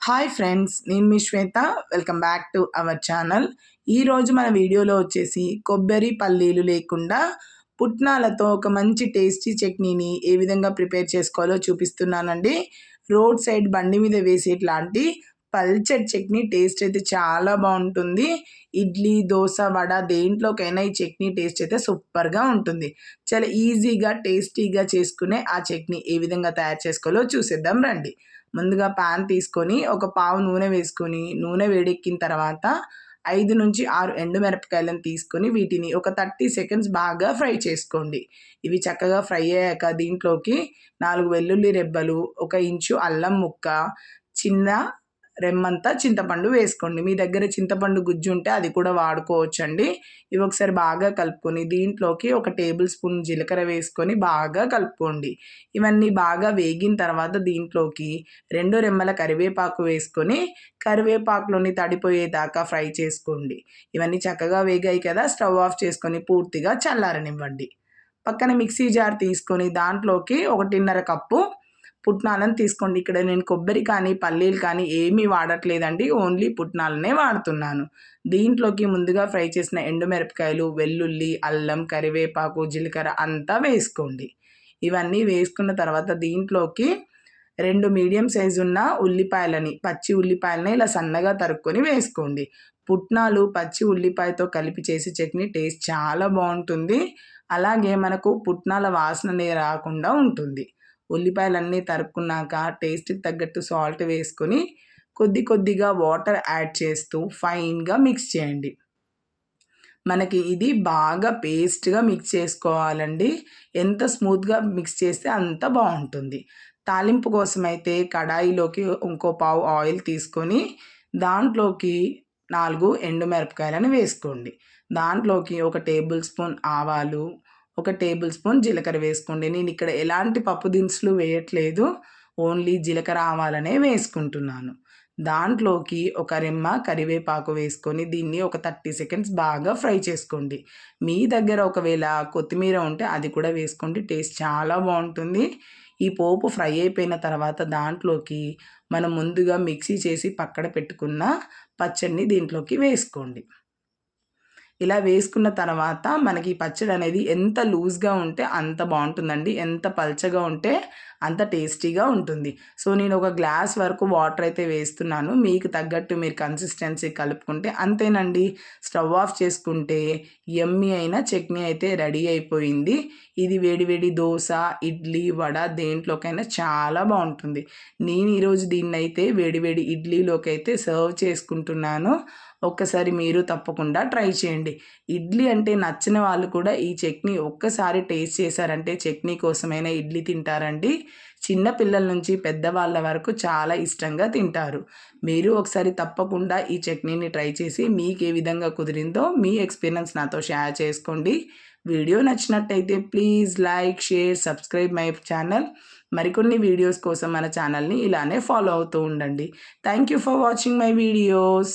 Hi friends నేను మీ Shweta. Welcome back to our channel ఈరోజు మన వీడియోలో వచ్చేసి కొబ్బరి పల్లీలు లేకుండా పుట్నాలతో ఒక మంచి టేస్టీ చట్నీని ఏ విధంగా ప్రిపేర్ చేసుకోవాలో చూపిస్తున్నానండి. రోడ్ సైడ్ బండి మీద వేసేట్లాంటి పల్చటి చట్నీ టేస్ట్ అయితే చాలా బాగుంటుంది. ఇడ్లీ దోశ వడ దేంట్లోకైనా ఈ చట్నీ టేస్ట్ అయితే సూపర్గా ఉంటుంది. చాలా ఈజీగా టేస్టీగా చేసుకునే ఆ చట్నీ ఏ విధంగా తయారు చేసుకోవాలో చూసేద్దాం రండి. ముందుగా పాన్ తీసుకొని ఒక పావు నూనె వేసుకొని నూనె వేడెక్కిన తర్వాత ఐదు నుంచి ఆరు ఎండుమిరపకాయలను తీసుకొని వీటిని ఒక థర్టీ సెకండ్స్ బాగా ఫ్రై చేసుకోండి. ఇవి చక్కగా ఫ్రై అయ్యాక దీంట్లోకి నాలుగు వెల్లుల్లి రెబ్బలు ఒక ఇంచు అల్లం ముక్క చిన్న రెమ్మంతా చింతపండు వేసుకోండి. మీ దగ్గర చింతపండు గుజ్జు ఉంటే అది కూడా వాడుకోవచ్చండి. ఇవి ఒకసారి బాగా కలుపుకొని దీంట్లోకి ఒక టేబుల్ స్పూన్ జీలకర్ర వేసుకొని బాగా కలుపుకోండి. ఇవన్నీ బాగా వేగిన తర్వాత దీంట్లోకి రెండు రెమ్మల కరివేపాకు వేసుకొని కరివేపాకులోని తడిపోయేదాకా ఫ్రై చేసుకోండి. ఇవన్నీ చక్కగా వేగాయి కదా స్టవ్ ఆఫ్ చేసుకొని పూర్తిగా చల్లారనివ్వండి. పక్కన మిక్సీ జార్ తీసుకొని దాంట్లోకి ఒకటిన్నర కప్పు పుట్నాలను తీసుకోండి. ఇక్కడ నేను కొబ్బరి కానీ పల్లీలు కానీ ఏమీ వాడట్లేదండి. ఓన్లీ పుట్నాలనే వాడుతున్నాను. దీంట్లోకి ముందుగా ఫ్రై చేసిన ఎండుమిరపకాయలు వెల్లుల్లి అల్లం కరివేపాకు జీలకర్ర అంతా వేసుకోండి. ఇవన్నీ వేసుకున్న తర్వాత దీంట్లోకి రెండు మీడియం సైజు ఉన్న ఉల్లిపాయలని పచ్చి ఉల్లిపాయలని ఇలా సన్నగా తరుక్కొని వేసుకోండి. పుట్నాలు పచ్చి ఉల్లిపాయతో కలిపి చేసే చట్నీ టేస్ట్ చాలా బాగుంటుంది. అలాగే మనకు పుట్నాల వాసన రాకుండా ఉంటుంది. ఉల్లిపాయలన్నీ తరుక్కున్నాక టేస్ట్కి తగ్గట్టు సాల్ట్ వేసుకొని కొద్ది కొద్దిగా వాటర్ యాడ్ చేస్తూ ఫైన్గా మిక్స్ చేయండి. మనకి ఇది బాగా పేస్ట్గా మిక్స్ చేసుకోవాలండి. ఎంత స్మూత్గా మిక్స్ చేస్తే అంత బాగుంటుంది. తాలింపు కోసం అయితే కడాయిలోకి ఇంకో పావు ఆయిల్ తీసుకొని దాంట్లోకి నాలుగు ఎండుమిరపకాయలను వేసుకోండి. దాంట్లోకి ఒక టేబుల్ స్పూన్ ఆవాలు ఒక టేబుల్ స్పూన్ జీలకర్ర వేసుకోండి. నేను ఇక్కడ ఎలాంటి పప్పు దినుసులు వేయట్లేదు. ఓన్లీ జీలకర్ర ఆవాలనే వేసుకుంటున్నాను. దాంట్లోకి ఒక రెమ్మ కరివేపాకు వేసుకొని దీన్ని ఒక థర్టీ సెకండ్స్ బాగా ఫ్రై చేసుకోండి. మీ దగ్గర ఒకవేళ కొత్తిమీర ఉంటే అది కూడా వేసుకోండి. టేస్ట్ చాలా బాగుంటుంది. ఈ పోపు ఫ్రై అయిపోయిన తర్వాత దాంట్లోకి మనం ముందుగా మిక్సీ చేసి పక్కన పెట్టుకున్న పచ్చడిని దీంట్లోకి వేసుకోండి. ఇలా వేసుకున్న తర్వాత మనకి పచ్చడి అనేది ఎంత లూజ్గా ఉంటే అంత బాగుంటుందండి. ఎంత పల్చగా ఉంటే అంత టేస్టీగా ఉంటుంది. సో నేను ఒక గ్లాస్ వరకు వాటర్ అయితే వేస్తున్నాను. మీకు తగ్గట్టు మీరు కన్సిస్టెన్సీ కలుపుకుంటే అంతేనండి. స్టవ్ ఆఫ్ చేసుకుంటే ఎమ్మి అయిన చట్నీ అయితే రెడీ అయిపోయింది. ఇది వేడివేడి దోశ ఇడ్లీ వడ దేంట్లోకైనా చాలా బాగుంటుంది. నేను ఈరోజు దీన్ని అయితే వేడివేడి ఇడ్లీలోకి అయితే సర్వ్ చేసుకుంటున్నాను. ఒక్కసారి మీరు తప్పకుండా ట్రై చేయండి. ఇడ్లీ అంటే నచ్చిన వాళ్ళు కూడా ఈ చట్నీ ఒక్కసారి టేస్ట్ చేశారంటే చట్నీ కోసమైనా ఇడ్లీ తింటారండి. చిన్న పిల్లల నుంచి పెద్దవాళ్ళ వరకు చాలా ఇష్టంగా తింటారు. మీరు ఒకసారి తప్పకుండా ఈ చట్నీని ట్రై చేసి మీకు ఏ విధంగా కుదిరిందో మీ ఎక్స్పీరియన్స్ నాతో షేర్ చేసుకోండి. వీడియో నచ్చినట్టయితే please like share subscribe my channel. మరికొన్ని వీడియోస్ కోసం మన ఛానల్ని ఇలానే ఫాలో అవుతూ ఉండండి. Thank you for watching my videos.